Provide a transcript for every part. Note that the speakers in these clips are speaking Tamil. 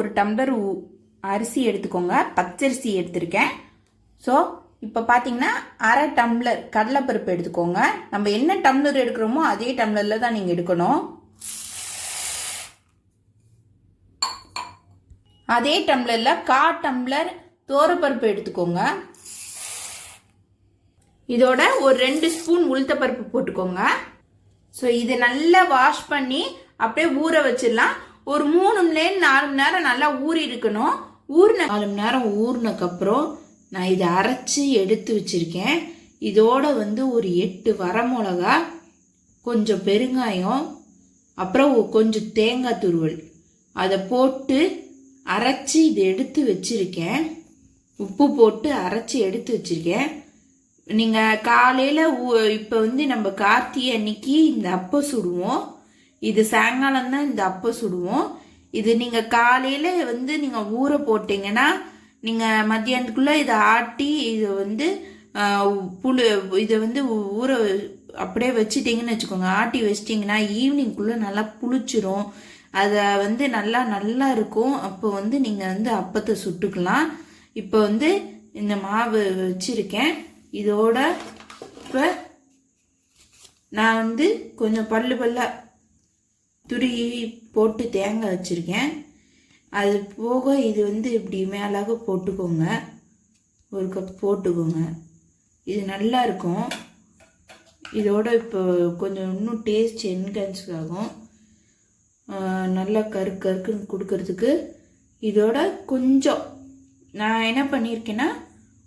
ஒரு டம்ளர் அரிசி எடுத்துக்கோங்க. பச்சரிசி எடுத்திருக்கேன். ஸோ இப்போ பார்த்தீங்கன்னா அரை டம்ளர் கடலைப்பருப்பு எடுத்துக்கோங்க. நம்ம என்ன டம்ளர் எடுக்கிறோமோ அதே டம்ளரில் தான் நீங்கள் எடுக்கணும். அதே டம்ளரில் கா டம்ளர் தோரப்பருப்பு எடுத்துக்கோங்க. இதோட ஒரு ரெண்டு ஸ்பூன் உளுத்தப்பருப்பு போட்டுக்கோங்க. ஸோ இதை நல்லா வாஷ் பண்ணி அப்படியே ஊற வச்சிடலாம். ஒரு மூணு மணி நேரம் நாலு மணி நேரம் நல்லா ஊறி இருக்கணும். ஊறின நாலு மணி நேரம் ஊறினக்கப்புறம் நான் இதை அரைச்சி எடுத்து வச்சிருக்கேன். இதோட வந்து ஒரு எட்டு வரமிளகா கொஞ்சம் பெருங்காயம் அப்புறம் கொஞ்சம் தேங்காய் துருவல். அதை போட்டு அரைச்சி இதை எடுத்து வச்சுருக்கேன். உப்பு போட்டு அரைச்சி எடுத்து வச்சுருக்கேன். நீங்கள் காலையில் இப்போ வந்து நம்ம கார்த்திகை அன்னைக்கு இந்த அப்பம் சுடுவோம். இது சாயங்காலம் தான் இந்த அப்பம் சுடுவோம். இது நீங்கள் காலையில் வந்து நீங்கள் ஊற போட்டிங்கன்னா நீங்கள் மத்தியானத்துக்குள்ளே இதை ஆட்டி இதை வந்து புழு இதை வந்து ஊற அப்படியே வச்சிட்டிங்கன்னு வச்சுக்கோங்க. ஆட்டி வச்சிட்டிங்கன்னா ஈவினிங்குள்ளே நல்லா புளிச்சிரும். அதை வந்து நல்லா நல்லா இருக்கும். அப்போ வந்து நீங்கள் வந்து அப்பத்தை சுட்டுக்கலாம். இப்போ வந்து இந்த மாவு வச்சுருக்கேன். இதோட இப்போ நான் வந்து கொஞ்சம் பல்லு பல்ல துருகி போட்டு தேங்காய் வச்சுருக்கேன். அது போக இது வந்து இப்படி மேலாக போட்டுக்கோங்க. ஒரு கப் போட்டுக்கோங்க. இது நல்லா இருக்கும். இதோட இப்போ கொஞ்சம் இன்னும் டேஸ்ட் என்ஹான்ஸ் ஆகும். நல்லா கரு கருக்குன்னு கொடுக்கறதுக்கு இதோட கொஞ்சம் நான் என்ன பண்ணியிருக்கேன்னா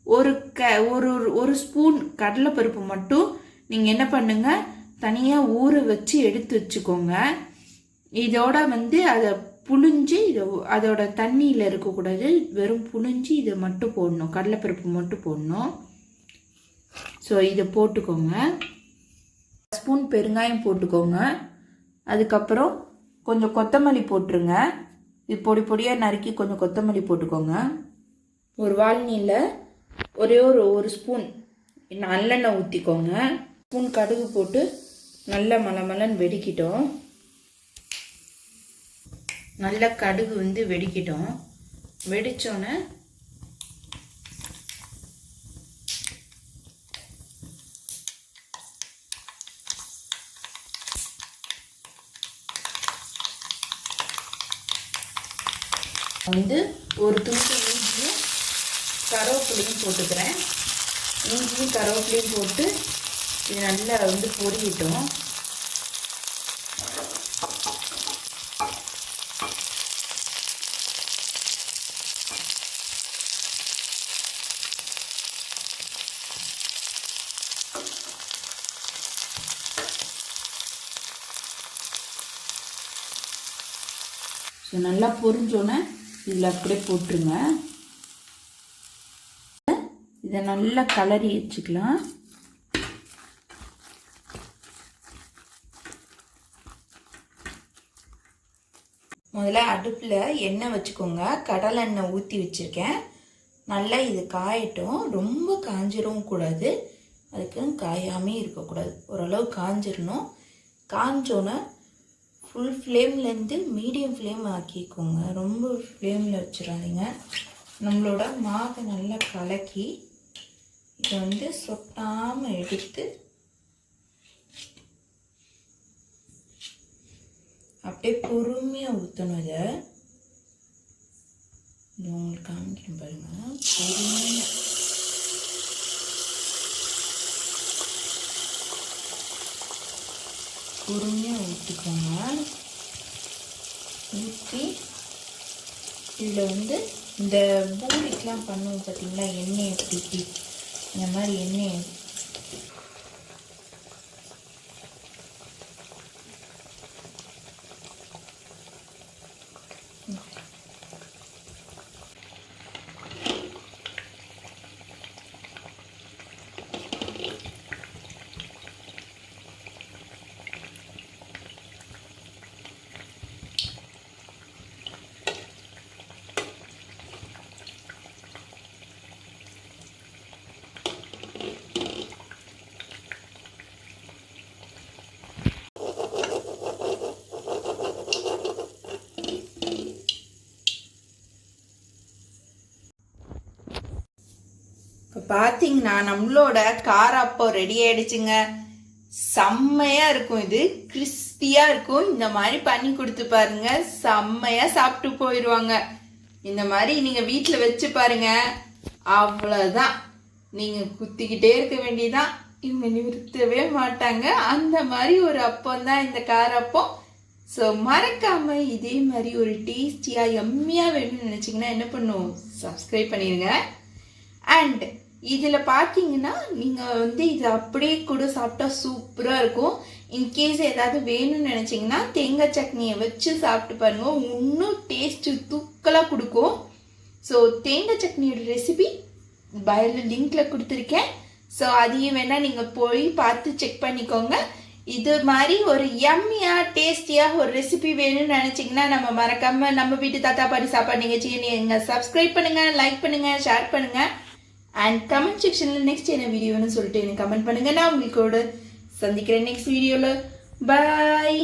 ஒரு க ஒரு ஒரு ஸ்பூன் கடலைப்பருப்பு மட்டும் நீங்கள் என்ன பண்ணுங்கள் தனியாக ஊற வச்சு எடுத்து வச்சுக்கோங்க. இதோட வந்து அதை புழிஞ்சு இதை அதோட தண்ணியில் இருக்கக்கூடாது. வெறும் புழிஞ்சு இதை மட்டும் போடணும். கடலைப்பருப்பு மட்டும் போடணும். ஸோ இதை போட்டுக்கோங்க. ஸ்பூன் பெருங்காயம் போட்டுக்கோங்க. அதுக்கப்புறம் கொஞ்சம் கொத்தமல்லி போட்டுருங்க. இது பொடி பொடியாக நறுக்கி கொஞ்சம் கொத்தமல்லி போட்டுக்கோங்க. ஒரு வால்னியில் ஒரே ஒரு ஒரு ஸ்பூன் நல்லெண்ணெய் ஊற்றிக்கோங்க ஸ்பூன் கடுகு போட்டு நல்லா மலமலன்னு வெடிக்கிட்டோம். நல்ல கடுகு வந்து வெடிக்கிட்டோம். வெடிச்சோன்னே வந்து ஒரு துண்டு இஞ்சியும் கருவேப்பிலையும் போட்டுக்கிறேன். இஞ்சியும் கருவேப்பிலையும் போட்டு இது நல்லா வந்து பொரியட்டும். ஸோ நல்லா பொரிஞ்சோன்னே இதில் அப்படியே போட்டுருங்க. இதை நல்லா கலரி வச்சுக்கலாம். முதல்ல அடுப்பில் எண்ணெய் வச்சுக்கோங்க. கடலை எண்ணெய் ஊற்றி வச்சுருக்கேன். நல்லா இது காயட்டும். ரொம்ப காஞ்சிடவும் கூடாது. அதுக்கு காயாமே இருக்கக்கூடாது. ஓரளவு காஞ்சிடணும் காஞ்சோன்னே ஃபுல் ஃப்ளேம்லேருந்து மீடியம் ஃப்ளேம் ஆக்கிக்கோங்க. ரொம்ப ஃப்ளேமில் வச்சிடாதீங்க. நம்மளோட மாவை நல்லா கலக்கி இதை வந்து சொட்டாமல் எடுத்து அப்படியே பொறுமையாக ஊற்றணும் இதை. உங்களுக்கு காமிக்கிறேன் பாருங்க. பொறுமையாக பொறுமையாக ஊற்றிக்கோங்க ஊற்றி இதில் வந்து இந்த பூரிக்கெலாம் பண்ணுவோம் பார்த்திங்களா எண்ணெயை ஊற்றி இந்த மாதிரி எண்ணெயை இப்போ பார்த்தீங்கன்னா நம்மளோட கார அப்போ ரெடி ஆயிடுச்சுங்க. செம்மையா இருக்கும் இது. கிறிஸ்பியா இருக்கும். இந்த மாதிரி பண்ணி கொடுத்து பாருங்க. செம்மையா சாப்பிட்டு போயிடுவாங்க இந்த மாதிரி நீங்க வீட்டில் வச்சு பாருங்க. அவ்வளோதான் நீங்க குத்திக்கிட்டே இருக்க வேண்டியதான் இவங்க நிறுத்தவே மாட்டாங்க. அந்த மாதிரி ஒரு அப்பம் தான் இந்த காரப்பம் ஸோ மறக்காம இதே மாதிரி ஒரு டேஸ்டியா எம்மியா வேணும்னு நினச்சிங்கன்னா என்ன பண்ணும் சப்ஸ்கிரைப் பண்ணிடுங்க அண்ட் இதில் பார்த்தீங்கன்னா நீங்கள் வந்து இது அப்படியே கூட சாப்பிட்டா சூப்பராக இருக்கும். இன்கேஸ் ஏதாவது வேணும்னு நினச்சிங்கன்னா தேங்காய் சட்னியை வச்சு சாப்பிட்டு பாருங்கள் இன்னும் டேஸ்ட்டு தூக்கலாக கொடுக்கும். ஸோ தேங்காய் சட்னியோட ரெசிபி பயோல லிங்க்கில் கொடுத்துருக்கேன். ஸோ அதையும் வேணால் நீங்கள் போய் பார்த்து செக் பண்ணிக்கோங்க. இது மாதிரி ஒரு எம்மியாக டேஸ்டியாக ஒரு ரெசிபி வேணும்னு நினச்சிங்கன்னா நம்ம மறக்காமல் நம்ம வீட்டு தாத்தா பாட்டி சாப்பாடு நிகழ்ச்சியை நீங்கள் சப்ஸ்கிரைப் பண்ணுங்க லைக் பண்ணுங்கள் ஷேர் பண்ணுங்கள் அண்ட் கமெண்ட் செக்ஷனில் நெக்ஸ்ட் என்ன வீடியோன்னு சொல்லிட்டு எனக்கு கமெண்ட் பண்ணுங்க. நான் உங்களுக்கு சந்திக்கிறேன் நெக்ஸ்ட் வீடியோவில் பாய்